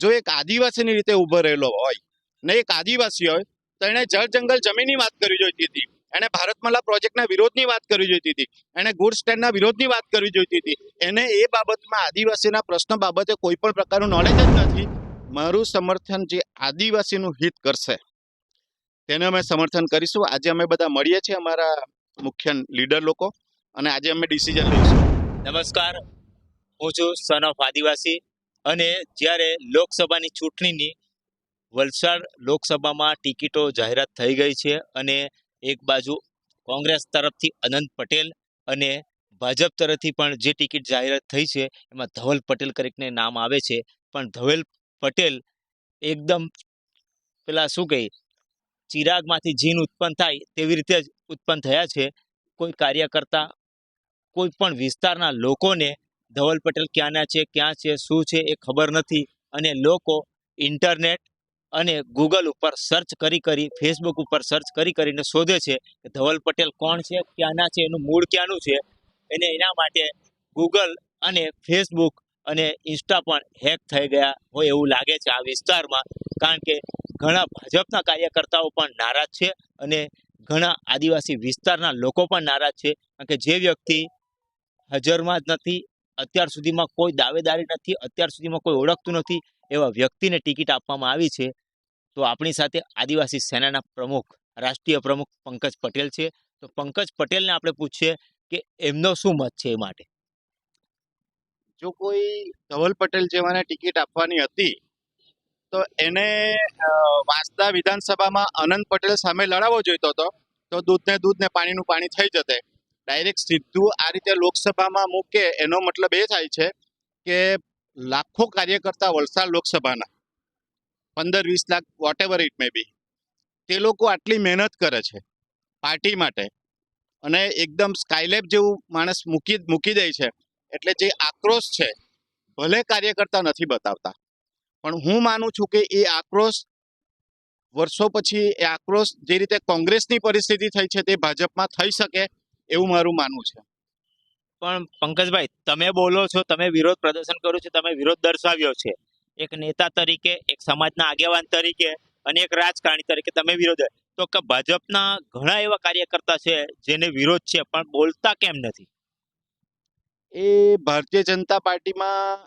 જો એક આદિવાસીની રીતે ઊભો રહેલો હોય ને એક આદિવાસી હોય, તો એણે જળ જંગલ જમીનની વાત કરવી જોઈતી હતી. એણે ભારતમાલા પ્રોજેક્ટના વિરોધની વાત કરવી જોઈતી હતી. એણે ગુડ સ્ટેન્ડના વિરોધની વાત કરવી જોઈતી હતી. એને એ બાબતમાં આદિવાસીના પ્રશ્ન બાબતે કોઈ પણ પ્રકારનું નોલેજ જ નથી. મારું સમર્થન જે આદિવાસીનું હિત કરશે, તેને અમે સમર્થન કરીશું. આજે અમે બધા મળીએ છીએ અમારા મુખ્ય લીડર લોકો અને આજે અમે ડિસિઝન લઈશું. નમસ્કાર. હું છું સન ઓફ આદિવાસી અને જ્યારે લોકસભાની ચૂંટણીની વલસાડ લોકસભામાં ટિકિટો જાહેરાત થઈ ગઈ છે અને એક બાજુ કોંગ્રેસ તરફથી અનંત પટેલ અને ભાજપ તરફથી પણ જે ટિકિટ જાહેરાત થઈ છે એમાં ધવલ પટેલ કરીને નામ આવે છે. પણ ધવલ પટેલ એકદમ પેલા શું કહે? ચિરાગમાંથી જીન ઉત્પન્ન થાય તેવી રીતે જ ઉત્પન્ન થયા છે. કોઈ કાર્યકર્તા, કોઈ પણ વિસ્તારના લોકોને ધવલ પટેલ ક્યાંના છે, ક્યાં છે, શું છે એ ખબર નથી અને લોકો ઇન્ટરનેટ અને ગૂગલ ઉપર સર્ચ કરી કરી, ફેસબુક ઉપર સર્ચ કરી કરીને શોધે છે કે ધવલ પટેલ કોણ છે, ક્યાંના છે, એનું મૂળ ક્યાંનું છે. અને એના માટે ગૂગલ અને ફેસબુક અને ઇન્સ્ટા પણ હેક થઈ ગયા હોય એવું લાગે છે આ વિસ્તારમાં. કારણ કે ઘણા ભાજપના કાર્યકર્તાઓ પણ નારાજ છે અને ઘણા આદિવાસી વિસ્તારના લોકો પણ નારાજ છે, કારણ કે જે વ્યક્તિ હાજરમાં જ નથી, અત્યાર સુધીમાં કોઈ દાવેદારી નથી, અત્યાર સુધીમાં કોઈ ઓળખતું નથી, એવા વ્યક્તિને ટિકિટ આપવામાં આવી છે, તો આપણી સાથે આદિવાસી સેનાના પ્રમુખ, રાષ્ટ્રીય પ્રમુખ પંકજ પટેલ છે. તો પંકજ પટેલને આપણે પૂછીએ કે એમનો શું મત છે એ માટે? જો કોઈ ધવલ પટેલ જેવાને ટિકિટ આપવાની હતી તો એને વાંસદા વિધાનસભામાં અનંત પટેલ સામે લડાવવો જોઈતો હતો, તો દૂધને દૂધ ને પાણીનું પાણી થઈ જતે. ડાયરેક્ટ સીધું આ રીતે લોકસભામાં મૂકે, એનો મતલબ એ થાય છે કે લાખો કાર્યકર્તા વલસાડ લોકસભાના, પંદર વીસ lakh vote ever it may be તે લોકો આટલી મહેનત કરે છે, પાર્ટી માટે. અને એકદમ સ્કાયલેબ જેવું માણસ મૂકી મૂકી દે છે, એટલે જે આક્રોશ છે, ભલે કાર્યકર્તા નથી બતાવતા. પણ હું માનું છું કે એ આક્રોશ વર્ષો પછી એ આક્રોશ જે રીતે કોંગ્રેસની પરિસ્થિતિ થઈ છે તે ભાજપમાં થઈ શકે એવું મારું માનવું છે. પણ પંકજભાઈ તમે બોલો છો તમે વિરોધ પ્રદર્શન કરો છો તમે વિરોધ દર્શાવ્યો છે. એક નેતા તરીકે એક સમાજના આગેવાન તરીકે અને એક રાજકારણી તરીકે તમે વિરોધ તો કે ભાજપના ઘણા એવા કાર્યકર્તા છે જેને વિરોધ છે પણ બોલતા કેમ નથી? એ ભારતીય જનતા પાર્ટીમાં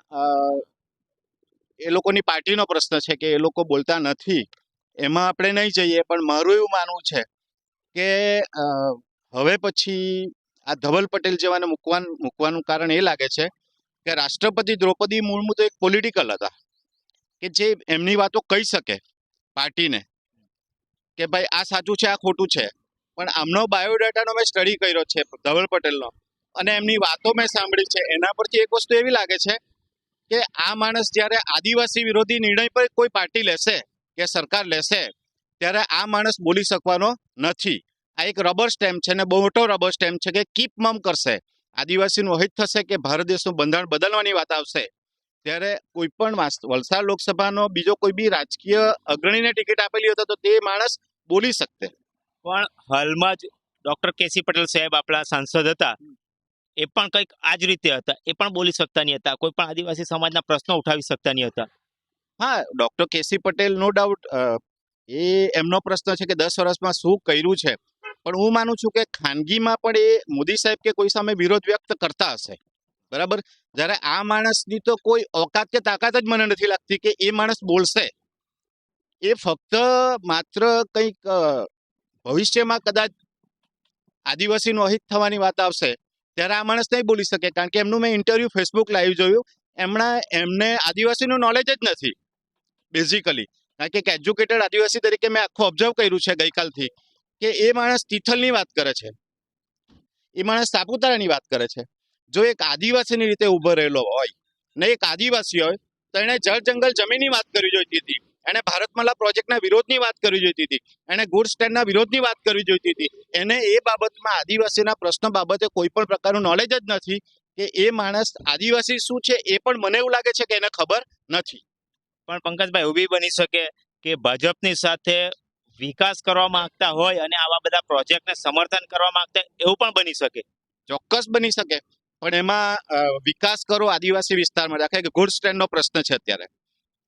એ લોકોની પાર્ટીનો પ્રશ્ન છે કે એ લોકો બોલતા નથી. એમાં આપણે નહીં જઈએ, પણ મારું એવું માનવું છે કે હવે પછી આ ધવલ પટેલ જેવાને મૂકવાનું મૂકવાનું કારણ એ લાગે છે કે રાષ્ટ્રપતિ દ્રૌપદી મુર્મુ તો એક પોલિટિકલ હતા. કે જે એમની વાતો કહી શકે પાર્ટીને કે ભાઈ આ સાચું છે, આ ખોટું છે. પણ આમનો બાયોડેટાનો મેં સ્ટડી કર્યો છે ધવલ પટેલનો અને એમની વાતો મેં સાંભળી છે. એના પરથી એક વસ્તુ એવી લાગે છે કે આ માણસ જ્યારે આદિવાસી વિરોધી નિર્ણય પર કોઈ પાર્ટી લેશે કે સરકાર લેશે ત્યારે આ માણસ બોલી શકવાનો નથી. આ એક રબર સ્ટેમ્પ છે ને બહુ મોટો રબર સ્ટેમ્પ છે કે કીપ મમ કરશે. આદિવાસીનું હિત થશે કે ભારત દેશનું બંધારણ બદલવાની વાત આવશે. ત્યારે કોઈ પણ વલસાડ લોકસભાનો બીજો કોઈ બી રાજકીય અગ્રણીને ટિકિટ આપેલી હતો તો તે માણસ બોલી શકતે પણ હાલમાં જ ડોક્ટર કેસી પટેલ સાહેબ આપણા સાંસદ હતા. એ પણ કંઈક આ જ રીતે હતા. એ પણ બોલી શકતા નહીં હતા. કોઈ પણ આદિવાસી સમાજના પ્રશ્નો ઉઠાવી શકતા નહીં હતા. હા, doctor K C Patel, no doubt એ એમનો પ્રશ્ન છે કે દસ વર્ષમાં શું કર્યું છે? પણ હું માનું છું કે ખાનગીમાં પણ એ મોદી સાહેબ કે કોઈ સામે વિરોધ વ્યક્ત કરતા હશે. બરાબર? જ્યારે આ માણસની તો કોઈ ઓકાત કે તાકાત જ મને નથી લાગતી કે એ માણસ બોલશે. એ ફક્ત માત્ર કંઈક ભવિષ્યમાં કદાચ આદિવાસીનું અહિત થવાની વાત આવશે. ત્યારે આ માણસ નહીં બોલી શકે, કારણ કે એમનું મેં ઇન્ટરવ્યુ ફેસબુક લાઈવ જોયું. એમના એમને આદિવાસીનું નોલેજ જ નથી બેઝિકલી કારણ કે એક એજ્યુકેટેડ આદિવાસી તરીકે મેં આખું ઓબ્ઝર્વ કર્યું છે ગઈકાલથી, કે એ માણસ તિથલની વાત કરે છે. એ માણસ સાપુતારાની વાત કરે છે. જો એક આદિવાસીની રીતે ઊભો રહેલો હોય, ને એક આદિવાસી હોય, તો એણે જળ જંગલ જમીનની વાત કરવી જોઈતી હતી. એણે ભારતમાલા પ્રોજેક્ટના વિરોધની વાત કરવી જોઈતી હતી. એણે ગુડ સ્ટેન્ડના વિરોધની વાત કરવી જોઈતી હતી. એને એ બાબતમાં આદિવાસીના પ્રશ્ન બાબતે કોઈ પણ પ્રકારનું નોલેજ જ નથી કે એ માણસ આદિવાસી શું છે એ પણ મને એવું લાગે છે કે એને ખબર નથી. પણ પંકજભાઈ એવું બી બની શકે કે ભાજપની સાથે વિકાસ કરવા માંગતા હોય અને આવા બધા પ્રોજેક્ટને સમર્થન કરવા માંગતા એવું પણ બની શકે. ચોક્કસ બની શકે. પણ એમાં વિકાસ કરો આદિવાસી વિસ્તારમાં. રાખે કે ગુડ સ્ટેન્ડનો પ્રશ્ન છે અત્યારે.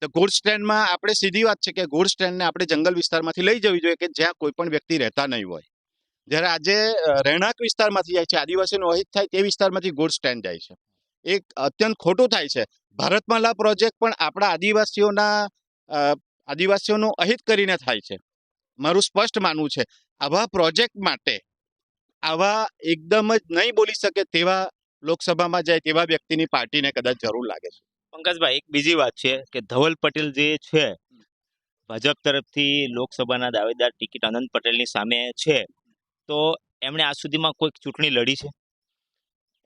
તો ગુડ સ્ટેન્ડમાં આપણે સીધી વાત છે કે ગુડ સ્ટેન્ડને આપણે જંગલ વિસ્તારમાંથી લઈ જવી જોઈએ કે જ્યાં કોઈ પણ વ્યક્તિ રહેતા નહીં હોય. જ્યારે આજે રહેણાંક વિસ્તારમાંથી જાય છે, આદિવાસીનું અહિત થાય તે વિસ્તારમાંથી ગુડ સ્ટેન્ડ જાય છે. એક અત્યંત ખોટું થાય છે. ભારતમાલા પ્રોજેક્ટ પણ આપણા આદિવાસીઓના આદિવાસીઓનું અહિત કરીને થાય છે. મારું સ્પષ્ટ માનવું છે, આવા પ્રોજેક્ટ માટે આવા એકદમ જ નહીં બોલી શકે તેવા લોકસભામાં જાય તેવા વ્યક્તિની પાર્ટીને કદાચ જરૂર લાગે છે. પંકજભાઈ, એક બીજી વાત છે કે ધવલ પટેલ જે છે, ભાજપ તરફથી લોકસભાના દાવેદાર ટિકિટ આનંદ પટેલની સામે છે. તો એમણે આજ સુધીમાં કોઈક ચૂંટણી લડી છે?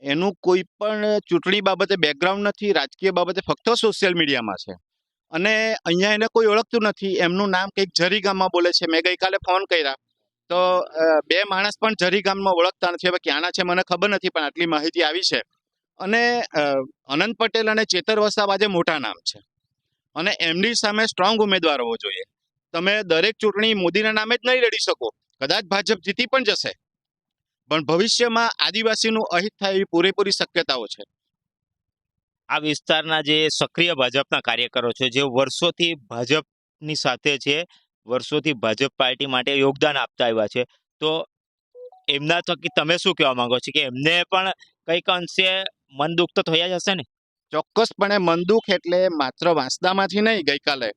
એનું કોઈ પણ ચૂંટણી બાબતે બેકગ્રાઉન્ડ નથી, રાજકીય બાબતે ફક્ત સોશિયલ મીડિયામાં છે. અને અહીંયા એને કોઈ ઓળખતું નથી. એમનું નામ કંઈક જરીગામમાં બોલે છે. મેં ગઈકાલે ફોન કર્યા. તો બે માણસ પણ જરીગામમાં ઓળખતા નથી. હવે ક્યાંના છે મને ખબર નથી, પણ આટલી માહિતી આવી છે. અને અનંત પટેલ અને ચેતર વસાવ આજે મોટા નામ છે. અને એમની સામે સ્ટ્રોંગ ઉમેદવાર હોવો જોઈએ. તમે દરેક ચૂંટણી મોદીના નામે જ નહીં લડી શકો. કદાચ ભાજપ જીતી પણ જશે. પણ ભવિષ્યમાં આદિવાસીનું અહિત થાય એવી પૂરેપૂરી શક્યતાઓ છે. આ વિસ્તારના જે સક્રિય ભાજપના કાર્યકરો છે, જે વર્ષોથી ભાજપની સાથે છે, વર્ષોથી ભાજપ પાર્ટી માટે યોગદાન આપતા આવ્યા છે, તો એમના થકી તમે શું કહેવા માંગો છો? કે એમને પણ કંઈક અંશે મન દુઃખ તો થયા જ હશે ને? ચોક્કસપણે મન દુઃખ એટલે માત્ર વાંસદામાંથી નહીં, ગઈકાલે.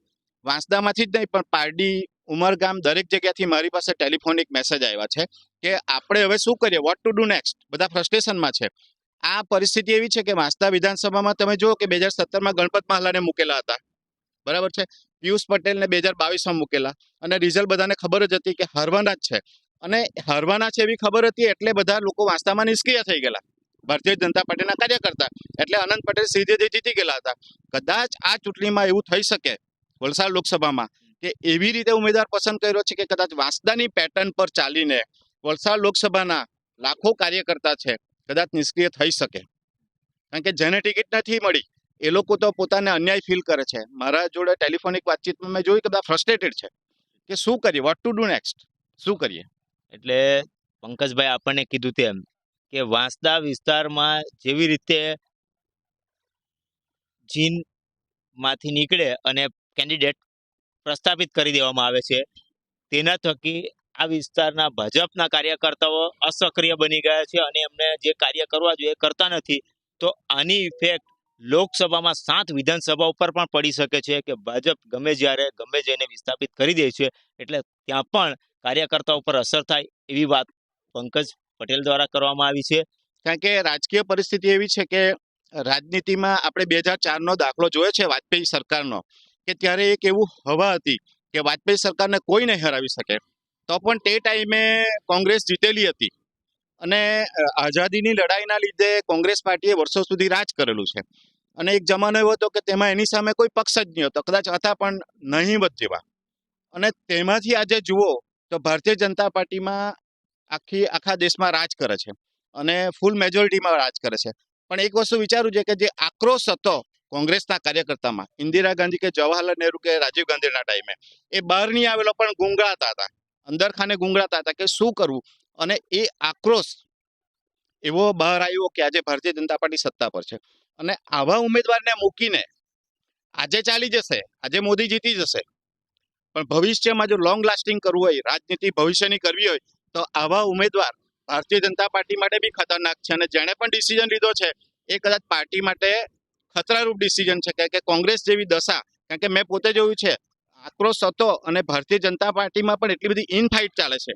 વાંસદામાંથી જ નહીં, પણ પારડી ઉમરગામ દરેક જગ્યાથી મારી પાસે ટેલિફોનિક મેસેજ આવ્યા છે કે આપણે હવે શું કરીએ? વોટ ટુ ડુ નેક્સ્ટ બધા ફ્રસ્ટ્રેશનમાં છે. આ પરિસ્થિતિ એવી છે કે વાંસદા વિધાનસભામાં તમે જુઓ કે બે હજાર સત્તરમાં ગણપત મહાલાને મૂકેલા હતા. બરાબર છે? પિયુષ પટેલને બે હજાર બાવીસમાં મૂકેલા. અને રિઝલ્ટ બધાને ખબર જ હતી કે હારવાના જ છે. અને હારવાના છે એવી ખબર હતી એટલે બધા લોકો વાંસદામાં નિષ્ક્રિય થઈ ગયેલા. ભારતીય જનતા પાર્ટીના કાર્યકર્તા. એટલે અનંત પટેલ સીધેથી જીતી ગયેલા હતા. કદાચ આ ચૂંટણીમાં એવું થઈ શકે, વલસાડ લોકસભામાં, કે એવી રીતે ઉમેદવાર પસંદ કર્યો છે કે કદાચ વાંસદાની પેટર્ન પર ચાલીને વલસાડ લોકસભાના લાખો કાર્યકર્તા છે, કદાચ નિષ્ક્રિય થઈ શકે. કારણ કે જેને ટિકિટ નથી મળી, એ લોકો તો પોતાને અન્યાય ફીલ કરે છે. મારા જોડે ટેલિફોનિક વાતચીતમાં મેં જોયું કે બધા ફ્રસ્ટ્રેટેડ છે, કે શું કરીએ વોટ ટુ ડુ નેક્સ્ટ શું કરીએ? એટલે પંકજભાઈ આપણને કીધું તેમ કે વાંસદા વિસ્તારમાં જેવી રીતે જીનમાંથી નીકળે અને કેન્ડિડેટ પ્રસ્થાપિત કરી દેવામાં આવે છે, તેના થકી આ વિસ્તારના ભાજપના કાર્યકર્તાઓ અસક્રિય બની ગયા છે અને એમને જે કાર્ય કરવા જોઈએ કરતા નથી. તો આની ઇફેક્ટ લોકસભામાં સાત વિધાનસભા ઉપર પણ પડી શકે છે કે ભાજપ ગમે જ્યારે ગમે જઈને વિસ્થાપિત કરી દે છે, એટલે ત્યાં પણ કાર્યકર્તાઓ પર અસર થાય એવી વાત પંકજ પટેલ દ્વારા કરવામાં આવી છે. કારણ કે રાજકીય પરિસ્થિતિ એવી છે કે રાજનીતિમાં આપણે બે હજાર ચારનો દાખલો જોયો છે વાજપેયી સરકારનો, કે ત્યારે એક એવું હવા હતી કે વાજપેયી સરકારને કોઈ નહીં હરાવી શકે. તો પણ તે ટાઈમે કોંગ્રેસ જીતેલી હતી અને આઝાદીની લડાઈના લીધે કોંગ્રેસ પાર્ટીએ વર્ષો સુધી રાજ કરેલું છે. અને એક જમાનો એવો હતો કે તેમાં એની સામે કોઈ પક્ષ જ નહીં હતો, કદાચ હતા પણ નહીવત જેવા. અને તેમાંથી આજે જુઓ તો ભારતીય જનતા પાર્ટીમાં આખી, આખા દેશમાં રાજ કરે છે અને ફૂલ મેજોરિટીમાં રાજ કરે છે. પણ એક વસ્તુ વિચારવું છે કે જે આક્રોશ હતો કોંગ્રેસના કાર્યકર્તામાં, ઇન્દિરા ગાંધી કે જવાહરલાલ નહેરુ કે રાજીવ ગાંધીના ટાઈમે, એ બહાર નહીં આવેલો પણ ગુંગળાતા હતા. અંદર ખાને ગુંગળાતા હતા કે શું કરવું? અને એ આક્રોશ એવો બહાર આવ્યો કે આજે ભારતીય જનતા પાર્ટી સત્તા પર છે. અને આવા ઉમેદવારને મૂકીને આજે ચાલી જશે, આજે મોદી જીતી જશે. પણ ભવિષ્યમાં જો લોંગ લાસ્ટિંગ કરવું હોય, રાજનીતિ ભવિષ્યની કરવી હોય તો આવા ઉમેદવાર ભારતીય જનતા પાર્ટી માટે બી ખતરનાક છે અને જેણે પણ ડિસિઝન લીધો છે, એ કદાચ પાર્ટી માટે ખતરારૂપ ડિસિઝન છે. કારણ કે કોંગ્રેસ જેવી દશા, કારણ કે મેં પોતે જોયું છે, આક્રોશ હતો અને ભારતીય જનતા પાર્ટીમાં પણ એટલી બધી ઇન ફાઇટ ચાલે છે.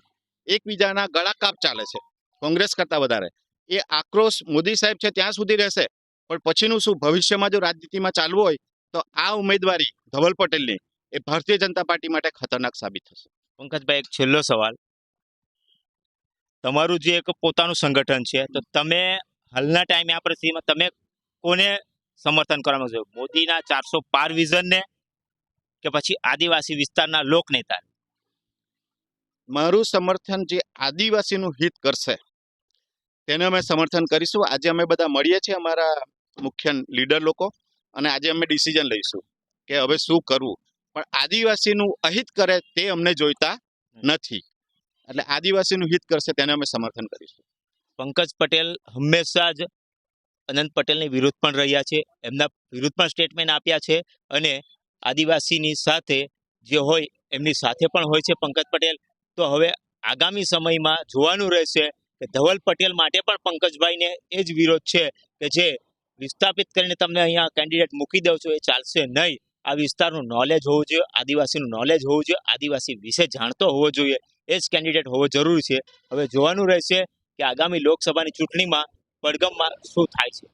એકબીજાના ગળા કાપ ચાલે છે, કોંગ્રેસ કરતાં વધારે. એ આક્રોશ મોદી સાહેબ છે ત્યાં સુધી રહેશે, પણ પછીનું શું? ભવિષ્યમાં જો રાજનીતિમાં ચાલવું હોય, તો આ ઉમેદવારી ધવલ પટેલની એ ભારતીય જનતા પાર્ટી માટે ખતરનાક સાબિત થશે. પંકજભાઈ, એક છેલ્લો સવાલ. તમારું જે એક પોતાનું સંગઠન છે તો તમે હાલના ટાઈમે આ પરિસ્થિતિમાં તમે કોને સમર્થન કરવા માંગો છો? મોદીના ચારસો પાર વિઝનને કે પછી આદિવાસી વિસ્તારના લોકનેતા મારું સમર્થન જે આદિવાસીનું હિત કરશે તેને અમે સમર્થન કરીશું. આજે અમે બધા મળીએ છીએ અમારા મુખ્ય લીડર લોકો અને આજે અમે ડિસિઝન લઈશું કે હવે શું કરવું. પણ આદિવાસીનું અહિત કરે તે અમને જોઈતા નથી. એટલે આદિવાસીનું હિત કરશે તેને અમે સમર્થન કરીશું. પંકજ પટેલ હંમેશા જ અનંત પટેલની વિરુદ્ધ પણ રહ્યા છે, એમના વિરુદ્ધ પણ સ્ટેટમેન્ટ આપ્યા છે અને આદિવાસીની સાથે જે હોય એમની સાથે પણ હોય છે પંકજ પટેલ. તો હવે આગામી સમયમાં જોવાનું રહેશે કે ધવલ પટેલ માટે પણ પંકજભાઈને એ જ વિરોધ છે કે જે વિસ્થાપિત કરીને તમને અહીંયા કેન્ડિડેટ મૂકી દઉં છો એ ચાલશે નહીં. આ વિસ્તારનું નોલેજ હોવું જોઈએ, આદિવાસીનું નોલેજ હોવું જોઈએ, આદિવાસી વિશે જાણતો હોવો જોઈએ. એ જ કેન્ડિડેટ હોવો જરૂરી છે. હવે જોવાનું રહેશે કે આગામી લોકસભાની ચૂંટણીમાં પડગમમાં શું થાય છે.